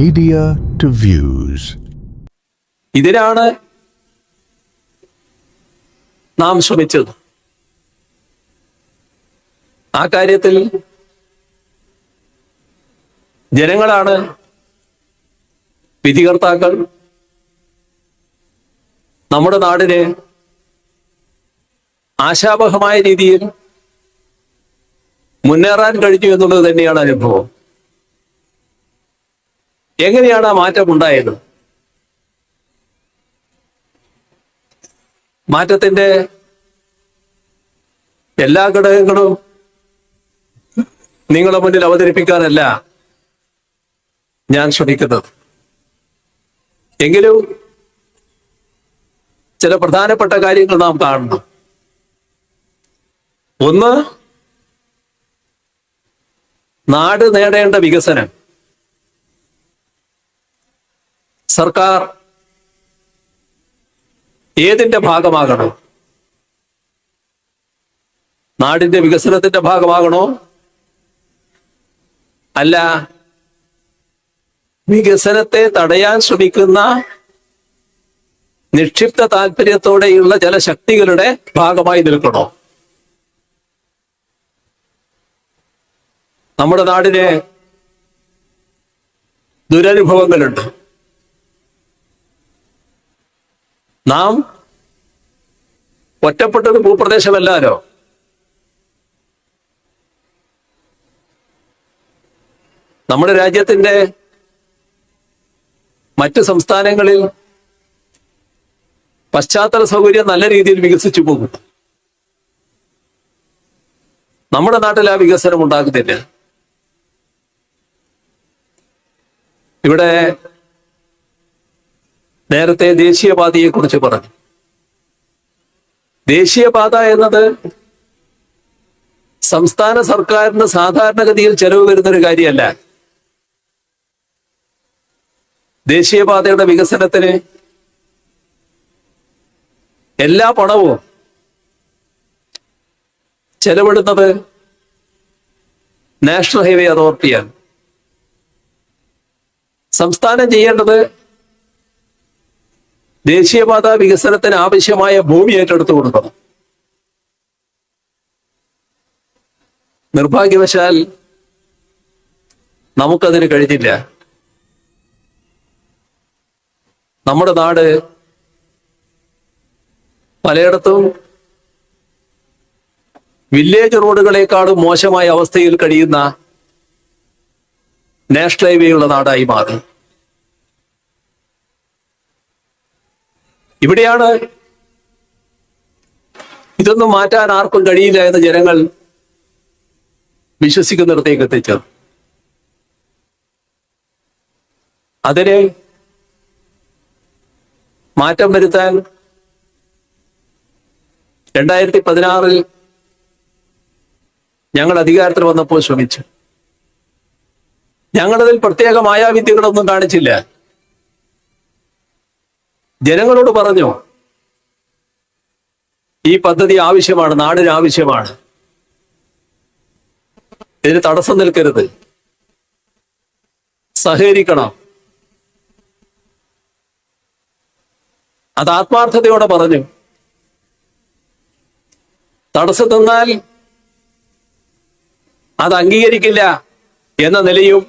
Media to views ഇതിനാണ് നാം ശ്രമിച്ചത്. ആ കാര്യത്തിൽ ജനങ്ങളാണ് വിധികർത്താക്കൾ. നമ്മുടെ നാടിനെ ആശാവഹമായ രീതിയിൽ മുന്നേറാൻ കഴിഞ്ഞു എന്നുള്ളത് തന്നെയാണ് അനുഭവം. എങ്ങനെയാണ് ആ മാറ്റം ഉണ്ടായത്? മാറ്റത്തിന്റെ എല്ലാ ഘടകങ്ങളും നിങ്ങളുടെ മുന്നിൽ അവതരിപ്പിക്കാനല്ല ഞാൻ ശ്രമിക്കുന്നത്. എങ്കിലും ചില പ്രധാനപ്പെട്ട കാര്യങ്ങൾ നാം കാണണം ഒന്ന് നാട് നേടേണ്ട വികസനം. സർക്കാർ ഏതിന്റെ ഭാഗമാകണോ? നാടിന്റെ വികസനത്തിന്റെ ഭാഗമാകണോ? അല്ല വികസനത്തെ തടയാൻ ശ്രമിക്കുന്ന നിക്ഷിപ്ത താല്പര്യത്തോടെയുള്ള ചില ശക്തികളുടെ ഭാഗമായി നിൽക്കണോ? നമ്മുടെ നാടിന് ദുരനുഭവങ്ങളുണ്ട്. നാം ഒറ്റപ്പെട്ടത് ഭൂപ്രദേശമല്ലാലോ? നമ്മുടെ രാജ്യത്തിന്റെ മറ്റ് സംസ്ഥാനങ്ങളിൽ പശ്ചാത്തല സൗകര്യം നല്ല രീതിയിൽ വികസിച്ചു പോകും. നമ്മുടെ നാട്ടിൽ ആ വികസനം ഉണ്ടാകുന്നില്ല. ഇവിടെ നേരത്തെ ദേശീയപാതയെ കുറിച്ച് പറഞ്ഞു. ദേശീയപാത എന്നത് സംസ്ഥാന സർക്കാരിന് സാധാരണഗതിയിൽ ചെലവ് വരുന്ന ഒരു കാര്യമല്ല. ദേശീയപാതയുടെ വികസനത്തിന് എല്ലാ പണവും ചെലവിടുന്നത് നാഷണൽ ഹൈവേ അതോറിറ്റിയാണ്. സംസ്ഥാനം ചെയ്യേണ്ടത് ദേശീയപാത വികസനത്തിന് ആവശ്യമായ ഭൂമി ഏറ്റെടുത്തു കൊടുക്കണം. നിർഭാഗ്യവശാൽ നമുക്കതിന് കഴിഞ്ഞില്ല. നമ്മുടെ നാട് പലയിടത്തും വില്ലേജ് റോഡുകളെക്കാളും മോശമായ അവസ്ഥയിൽ കഴിയുന്ന നാഷണൽ ഹൈവേയുള്ള നാടായി മാറി. ഇവിടെയാണ് ഇതൊന്നും മാറ്റാൻ ആർക്കും കഴിയില്ല എന്ന് ജനങ്ങൾ വിശ്വസിക്കുന്നിടത്തേക്ക് എത്തിച്ചത്. അതിനെ മാറ്റം വരുത്താൻ രണ്ടായിരത്തി പതിനാറിൽ ഞങ്ങൾ അധികാരത്തിൽ വന്നപ്പോൾ ശ്രമിച്ചു. ഞങ്ങളതിൽ പ്രത്യേക മായാവിദ്യകളൊന്നും കാണിച്ചില്ല. ജനങ്ങളോട് പറഞ്ഞു. ഈ പദ്ധതി ആവശ്യമാണ് നാടിന് ആവശ്യമാണ്. ഇതിന് തടസ്സം നിൽക്കരുത്. സഹകരിക്കണം. അത് ആത്മാർത്ഥതയോടെ പറഞ്ഞു. തടസ്സം തന്നാൽ അത് അംഗീകരിക്കില്ല എന്ന നിലയും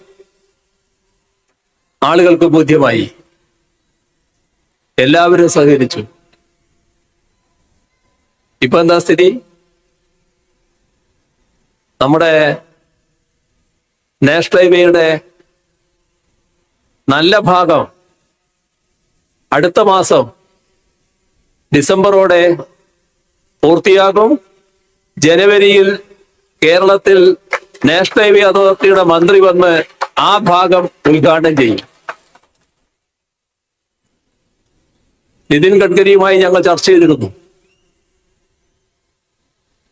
ആളുകൾക്ക് ബോധ്യമായി. എല്ലാവരും സഹകരിച്ചു. ഇപ്പൊ എന്താ സ്ഥിതി? നമ്മുടെ നാഷണൽ ഹൈവേയുടെ നല്ല ഭാഗം അടുത്ത മാസം ഡിസംബറോടെ പൂർത്തിയാകും. ജനുവരിയിൽ കേരളത്തിൽ നാഷണൽ ഹൈവേ അതോറിറ്റിയുടെ മന്ത്രി വന്ന് ആ ഭാഗം ഉദ്ഘാടനം ചെയ്യും. നിതിൻ ഗഡ്കരിയുമായി ഞങ്ങൾ ചർച്ച ചെയ്തിരുന്നു.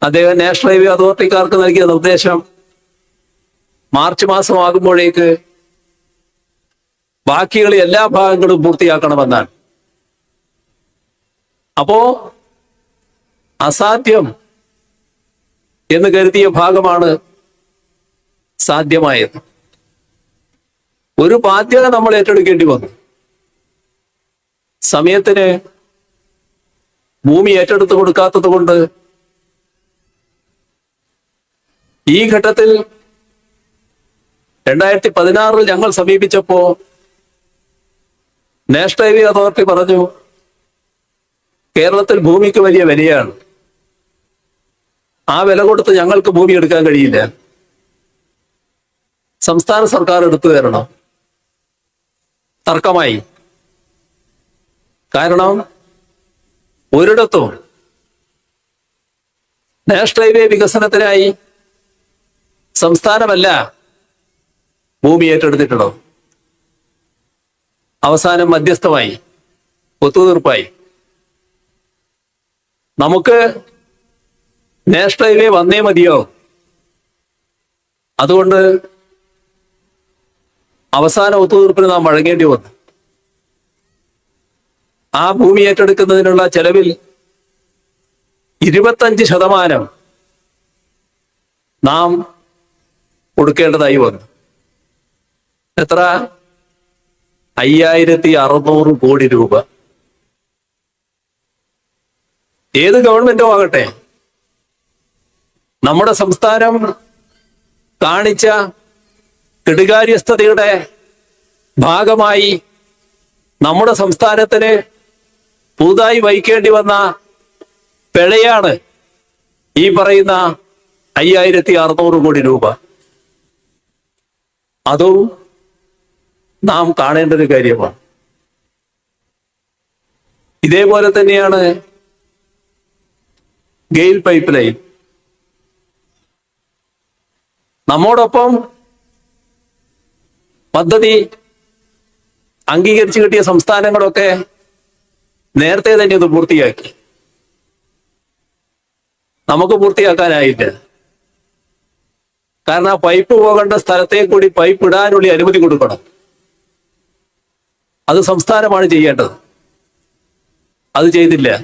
അദ്ദേഹം നാഷണൽ ഹൈവേ അതോറിറ്റിക്കാർക്ക് നൽകിയ നിർദ്ദേശം മാർച്ച് മാസമാകുമ്പോഴേക്ക് ബാക്കിയുള്ള എല്ലാ ഭാഗങ്ങളും പൂർത്തിയാക്കണമെന്നാണ്. അപ്പോ അസാധ്യം എന്ന് കരുതിയ ഭാഗമാണ് സാധ്യമായത്. ഒരു ബാധ്യത നമ്മൾ ഏറ്റെടുക്കേണ്ടി വന്നു. സമയത്തിന് ഭൂമി ഏറ്റെടുത്തു കൊടുക്കാത്തത് കൊണ്ട് ഈ ഘട്ടത്തിൽ രണ്ടായിരത്തി പതിനാറിൽ ഞങ്ങൾ സമീപിച്ചപ്പോ നാഷണൽ ഹൈവേ അതോറിറ്റി പറഞ്ഞു കേരളത്തിൽ ഭൂമിക്ക് വലിയ വിലയാണ്. ആ വില കൊടുത്ത് ഞങ്ങൾക്ക് ഭൂമി എടുക്കാൻ കഴിയില്ല. സംസ്ഥാന സർക്കാർ എടുത്തു തരണം. തർക്കമായി. കാരണം ഒരിടത്തും നാഷണൽ ഹൈവേ വികസനത്തിനായി സംസ്ഥാനമല്ല ഭൂമി ഏറ്റെടുത്തിട്ടുള്ളത്. അവസാനം മധ്യസ്ഥമായി ഒത്തുതീർപ്പായി. നമുക്ക് നാഷണൽ ഹൈവേ വന്നേ മതിയോ? അതുകൊണ്ട് അവസാന ഒത്തുതീർപ്പിന് നാം വഴങ്ങേണ്ടി വന്നു. ആ ഭൂമി ഏറ്റെടുക്കുന്നതിനുള്ള ചെലവിൽ ഇരുപത്തഞ്ച് ശതമാനം നാം കൊടുക്കേണ്ടതായി വന്നു. എത്ര? അയ്യായിരത്തി അറുന്നൂറ് കോടി രൂപ. ഏത് ഗവൺമെന്റോ ആകട്ടെ നമ്മുടെ സംസ്ഥാനം കാണിച്ച കെടുകാര്യസ്ഥതയുടെ ഭാഗമായി നമ്മുടെ സംസ്ഥാനത്തിന് പുതുതായി വഹിക്കേണ്ടി വന്ന പിഴയാണ് ഈ പറയുന്ന അയ്യായിരത്തി അറുന്നൂറ് കോടി രൂപ. അതും നാം കാണേണ്ട ഒരു കാര്യമാണ്. ഇതേപോലെ തന്നെയാണ് ഗെയിൽ പൈപ്പ് ലൈൻ. നമ്മോടൊപ്പം പദ്ധതി അംഗീകരിച്ചു കിട്ടിയ സംസ്ഥാനങ്ങളൊക്കെ നേരത്തെ തന്നെ അത് പൂർത്തിയാക്കി. നമുക്ക് പൂർത്തിയാക്കാനായില്ല. കാരണം ആ പൈപ്പ് പോകേണ്ട സ്ഥലത്തെ കൂടി പൈപ്പ് ഇടാനുള്ള അനുമതി കൊടുക്കണം. അത് സംസ്ഥാനമാണ് ചെയ്യേണ്ടത്. അത് ചെയ്തില്ല.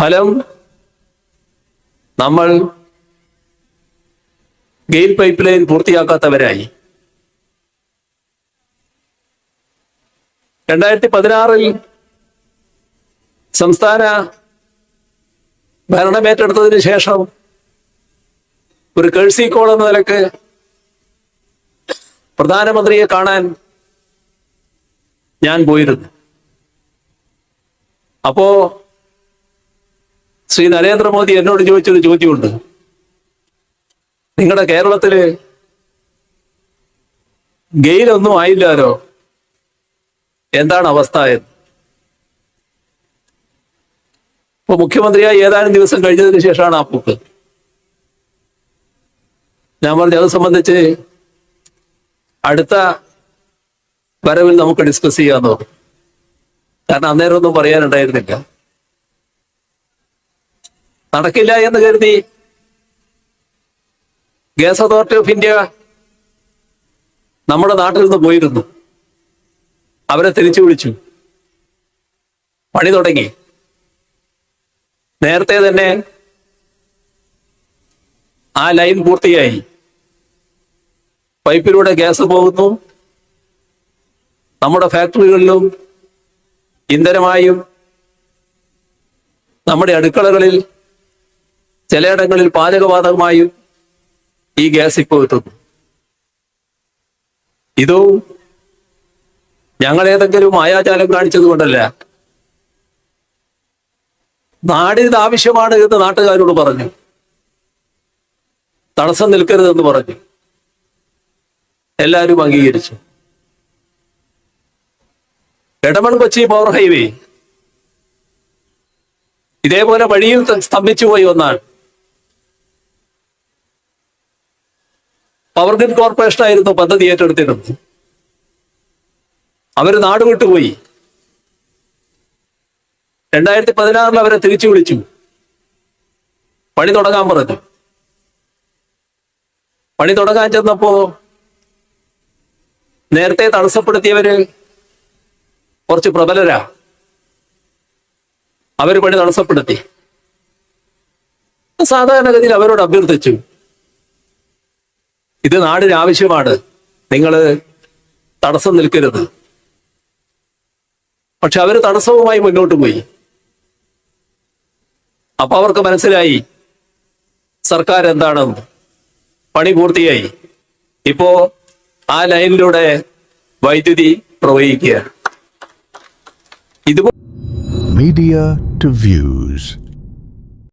ഫലം നമ്മൾ ഗെയിൽ പൈപ്പ് ലൈൻ പൂർത്തിയാക്കാത്തവരായി. രണ്ടായിരത്തി പതിനാറിൽ സംസ്ഥാന ഭരണമേറ്റെടുത്തതിന് ശേഷം ഒരു കേഴ്സി കോൾ എന്ന നിലയ്ക്ക് പ്രധാനമന്ത്രിയെ കാണാൻ ഞാൻ പോയിരുന്നു. അപ്പോ ശ്രീ നരേന്ദ്രമോദി എന്നോട് ചോദിച്ചൊരു ചോദ്യമുണ്ട്. നിങ്ങളുടെ കേരളത്തിൽ ഗെയിലൊന്നും ആയില്ലാലോ? എന്താണ് അവസ്ഥ എന്ന്? ഇപ്പൊ മുഖ്യമന്ത്രിയായി ഏതാനും ദിവസം കഴിഞ്ഞതിന് ശേഷമാണ് ആ പൂക്ക്. ഞാൻ പറഞ്ഞു അത് സംബന്ധിച്ച് അടുത്ത വരവിൽ നമുക്ക് ഡിസ്കസ് ചെയ്യാന്ന് പറഞ്ഞു. കാരണം അന്നേരം ഒന്നും പറയാനുണ്ടായിരുന്നില്ല. നടക്കില്ല എന്ന് കരുതി ഗ്യാസ് അതോറിറ്റി ഓഫ് ഇന്ത്യ നമ്മുടെ നാട്ടിൽ നിന്ന് പോയിരുന്നു. അവരെ തിരിച്ചു വിളിച്ചു. പണി തുടങ്ങി. നേരത്തെ തന്നെ ആ ലൈൻ പൂർത്തിയായി. പൈപ്പിലൂടെ ഗ്യാസ് പോകുന്നു. നമ്മുടെ ഫാക്ടറികളിലും ഇന്ധനമായും നമ്മുടെ അടുക്കളകളിൽ ചിലയിടങ്ങളിൽ പാചകവാതകമായും ഈ ഗ്യാസ് ഇപ്പോൾ എത്തുന്നു. ഇതും ഞങ്ങൾ ഏതെങ്കിലും മായാജാലം കാണിച്ചത് കൊണ്ടല്ല നാടിന് ആവശ്യമാണ് എന്ന് നാട്ടുകാരോട് പറഞ്ഞു. തടസ്സം നിൽക്കരുതെന്ന് പറഞ്ഞു. എല്ലാവരും അംഗീകരിച്ചു. Edamon Kochi power highway. ഇതേപോലെ വഴിയിൽ സ്തംഭിച്ചു പോയി ഒന്നാണ്. പവർ ഗ്രിഡ് കോർപ്പറേഷൻ ആയിരുന്നു പദ്ധതി ഏറ്റെടുത്തിരുന്നത്. അവർ നാട് വിട്ടുപോയി. രണ്ടായിരത്തി പതിനാറിൽ അവരെ തിരിച്ചു വിളിച്ചു. പണി തുടങ്ങാൻ പറഞ്ഞു. പണി തുടങ്ങാൻ ചെന്നപ്പോ നേരത്തെ തടസ്സപ്പെടുത്തിയവര് കുറച്ച് പ്രബലരാ. അവർ പണി തടസ്സപ്പെടുത്തി. സാധാരണഗതിയിൽ അവരോട് അഭ്യർത്ഥിച്ചു ഇത് നാടിന് ആവശ്യമാണ്. നിങ്ങൾ തടസ്സം നിൽക്കരുത്. പക്ഷെ അവർ തടസ്സവുമായി മുന്നോട്ട് പോയി. അപ്പൊ അവർക്ക് മനസ്സിലായി. സർക്കാർ എന്താണ്? പണി പൂർത്തിയായി. ഇപ്പോ ആ ലൈനിലൂടെ വൈദ്യുതി പ്രവഹിക്കുക ഇതുപോലെ മീഡിയ ടു views.